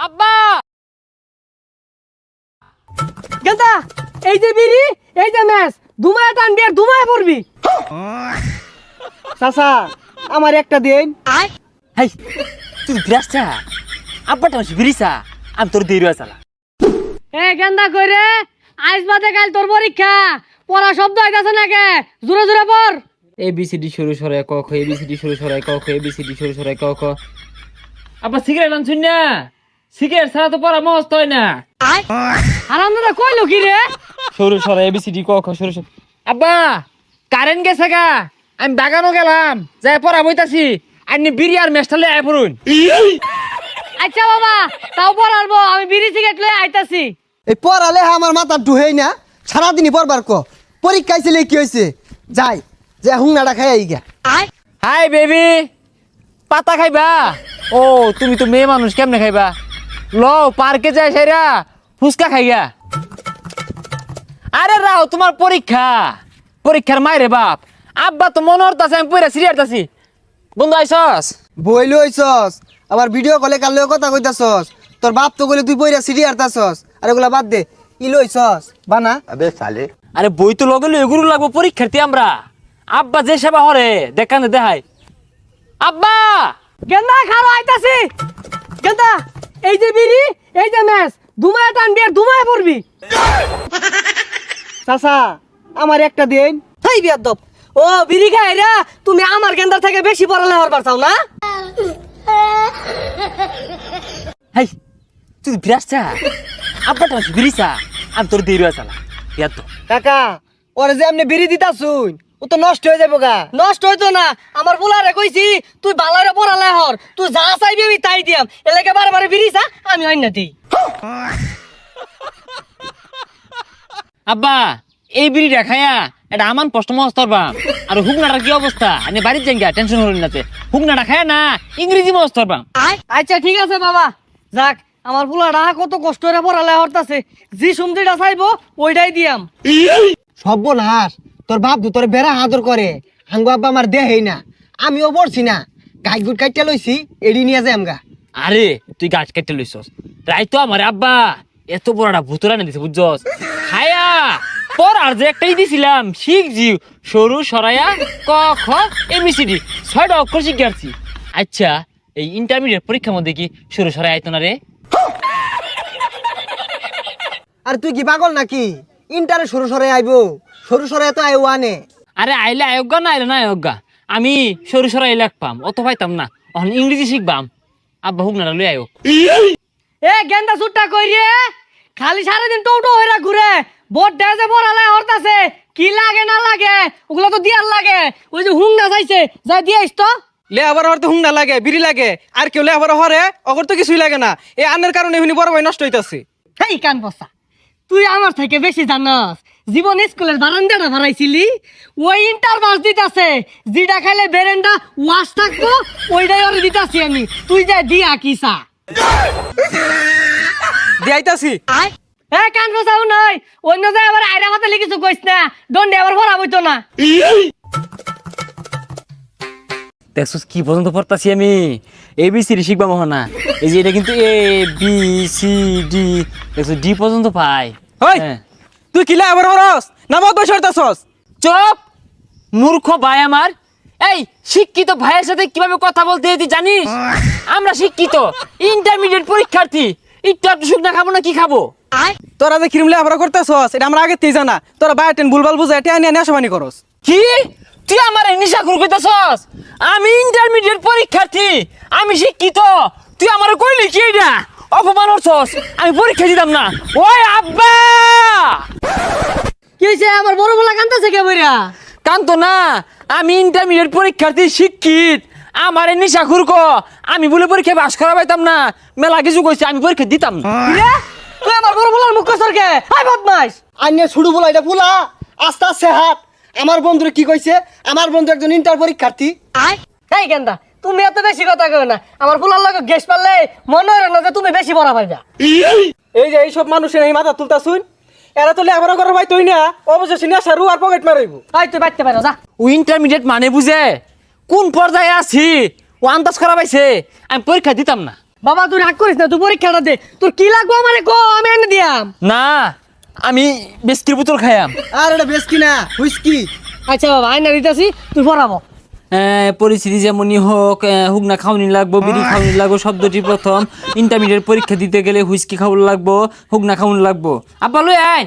আব্বা! গেন্দা এই যে বিড়ি এই যে ম্যাচ দুমায় টানবি আর দুমায় পড়বি। চাচা আমার একটা দিন। হাই তুই বিরাসা আব্বাটা হচ্ছে বিরিসা আমি তোর দেরি আসালা এ গেন্দা কইরে আইস বাদে কাল তোর পরীক্ষা। পড়া শব্দ হইতাছে নাকি? জোরে জোরে পড়। এ বি সি ডি শুরু সরাই ক খ এ বি সি ডি শুরু সরাই ক খ এ বি সি ডি শুরু সরাই ক খ আব্বা সিগারেট আনছুন না? সিগারেট ছাড়া তো পড়া মস্ত হয় না। আরাম দাদা কইলো কি রে? সরু সরা এ বি সি ডি ক খ সরু সরু। আব্বা কারেন্ট গেছে গা। আমি বাগানও গেলাম যাই পড়া বইতাছি আপনি বিড়ি আর মেস্টালে আয় পড়ুন। আচ্ছা বাবা তাও পড়ারবো আমি বিড়ি সিগারেট লয়ে আইতাছি। এই পড়ালে আমার মাথা ঢুহেই না সারাদিনই পড়বার ক। পরীক্ষা ছিল কি হয়েছে যাই যে হুংনাটা খাই আই গা হাই বেবি পাতা খাইবা? ও তুমি তো মেয়ে মানুষ কেমনে খাইবা? লও পার্কে যায় সেরা। ফুচকা খাইয়া আরে রাও তোমার পরীক্ষা। পরীক্ষার মায়ের বাপ। আব্বা তো মনে হতাছে আমি পইরা সিরিয়ার তাছি বন্ধু আইসস? বই লইছস আবার ভিডিও কলে কাল কথা কইতাছস? তোর বাপ তো কইলে তুই পইরা সিরিয়ার তাছস আরগুলা বাদ দে। ই লইছস বানা। আবে সালে। আরে বই তো লগে এগুলো লাগবো পরীক্ষার্থী আমরা। আব্বা যে সেবা হরে দেখান দেহাই আব্বা! গেন্দা খালো আইতাছি। গেন্দা! এই যে বিড়ি এই যে ম্যাচ দুমায় টানবি আর দুমায় পড়বি। চাচা আমার একটা দিন। হেই বিয়াদব ও বিড়ি খাই রা তুমি আমার গেন্দার থেকে বেশি পড়ালে হরবার চাও না? হাই তুই বিরাস বিরাসা আব্বাটা হচ্ছে বিরিসা আমি তোর দেরি আসালা ইয়াদ তো কাকা ওরে যে এমনি বিড়ি দিতাছুন। ও তো নষ্ট হয়ে যাব গা। নষ্ট হইতো না। আমার বুলারে কইছি তুই বালারে পড়ালে হর। তুই যা চাইবি আমি তাই দিয়াম। এলাকে বারে বারে বিড়ি চা আমি অন্য দিই। আব্বা এই বিড়িটা খায়া এটা আমান কষ্ট মস্ত পারবাম আর হুকনাটার কি অবস্থা? আমি বাড়ির যাই টেনশন হল নাতে হুকনাটা খায় না ইংরেজি মস্ত পারবাম আচ্ছা ঠিক আছে বাবা। যাক আমার বুলারা কত কষ্ট করে পড়ালে হরতাছে। জি সুমদিটা চাইব ওইটাই দিয়াম। সর্বনাশ। তোর বাপ তোর বেড়া আদর করে। হাঙ্গু আব্বা আমার দেহেই না। আমিও পড়ছি না। গাই গুট কাইটা লইছি এড়ি নিয়ে যাই আমগা। আরে তুই গাছ কেটে লইছস। তাই তো আমার আব্বা। এত বড় একটা ভুতুরা না দিছে বুঝছস? খায়া পর আর যে একটাই দিছিলাম শিখ জিও সরু সরায়া ক খ এবিসিডি ছয়টা অক্ষর শিখে আসছি। আচ্ছা এই ইন্টারমিডিয়েট পরীক্ষার মধ্যে কি সরু সরাই আইতো না রে? আর তুই কি পাগল নাকি? ইন্টারে সরু সরে আইবো। সরু সরে তো আইও আনে। আরে আইলে আয়োগা না আইলে না আয়োগা আমি সরু সরাই পাম অত পাইতাম না। এখন ইংরেজি শিখবাম। আব্বা হুক না লই আয়োগ এ গেন্দা সুট্টা কই রে? খালি সারাদিন টোটো হইরা ঘুরে বোট ডেজে পড়ালে হরতাছে কি লাগে না লাগে ওগুলো তো দিয়ার লাগে। ওই যে হুং না চাইছে যাই দিয়াইস তো। লে আবার হরতে হুং না লাগে বিড়ি লাগে। আর কেউ লে আবার হরে অগর তো কিছুই লাগে না। এ আন্নের কারণে এমনি বড় ভাই নষ্ট হইতাছে। হেই কান বসা। তুই আমার থেকে বেশি জানাস। জীবন স্কুলের বারান্দাটা ভাড়াইছিলি ওই ইন্টার বাস দিতাছে যেটা খাইলে বেরেন্ডা ওয়াশ থাকব ওইটাই ওর দিতাছি আমি। তুই যা দিয়া চা? দিয়াইতাছি। এ কান বসাও নয় অন্য জায়গায় আবার আইরা মাথা লিখিছো কইস না। দণ্ডে আবার ভরা বইতো না। দেখছিস কি পর্যন্ত পড়তাছি আমি? এ বি সি শিখবা মহনা। এই যে এটা কিন্তু A B C D D পর্যন্ত পাই হই। তুই কিলে আবার হরস? বসে হরতাছস? চুপ! মূর্খ ভাই আমার। এই শিক্ষিত ভাইয়ের সাথে কীভাবে কথা বলতে তুই জানিস? আমরা শিক্ষিত ইন্টারমিডিয়েট পরীক্ষার্থী। একটু একটু শুকনা খাব না কি খাব? তোরা যে ক্রিম লে আবার করতেছস এটা আমরা আগে তেই জানা। তোরা বাইরে টেন ভুলভাল বুঝাই টেনে নিয়ে নেশাবানি করস। কি? তুই আমার নিশা খুর কইতাছস আমি ইন্টারমিডিয়েট পরীক্ষার্থী আমি শিক্ষিত। তুই আমার কইলি কি এটা অপমান করছস আমি পরীক্ষা দিতাম না। ওই আব্বা! কি হয়েছে আমার বড় বলা কান্দাছে কে বইরা? কান্ত না আমি ইন্টারমিডিয়েট পরীক্ষার্থী শিক্ষিত। আমার এই নিশা খুরক আমি বলে পরীক্ষা পাস করা পাইতাম না। মেলা কিছু কইছে আমি পরীক্ষা দিতাম না। তুই আমার বড় বলার মুখ সরকে হাই বদমাইশ আইনে ছুড়ু বলা এটা ফুলা। আস্তে আস্তে হাত আমার বন্ধুরে কি কইছে? আমার বন্ধু একজন ইন্টার পরীক্ষার্থী। এই গেন্দা তুমি এত বেশি কথা কও না। আমার ফুলার লগে গেস পারলে মনে হয় না যে তুমি বেশি বড় পাইবা। এই যে এইসব মানুষের এই মাথা তুলতাছুন। এরা তো লে আবার করার ভাই তুই না। অবশেষে নেশা রু আর পকেট মারাইবো। এই তুই বাইতে পারো যা। ও ইন্টারমিডিয়েট মানে বুঝে? কোন পর্যায়ে আছি? ও আন্দাজ করা পাইছে? আমি পরীক্ষা দিতাম না। বাবা তুই রাগ করিস না তুই পরীক্ষাটা দে। তোর কি লাগবো আমারে? কো আমি এনে দিয়াম। না আমি বেস্কির বোতল খাইয়াম। আর এটা বেস্কি না হুইস্কি। আচ্ছা বাবা আইনা দিতেছি তুই পড়াবো। আহ, পরিস্থিতি যেমনই হোক হুক না খাওয়ানি লাগবো বিড়ি খাওয়ানি লাগবো শব্দটি প্রথম। ইন্টারমিডিয়েট পরীক্ষা দিতে গেলে হুইস্কি খাওয়ানো লাগবো হুক না খাওয়ানো লাগবো। আব্বা লই আয়।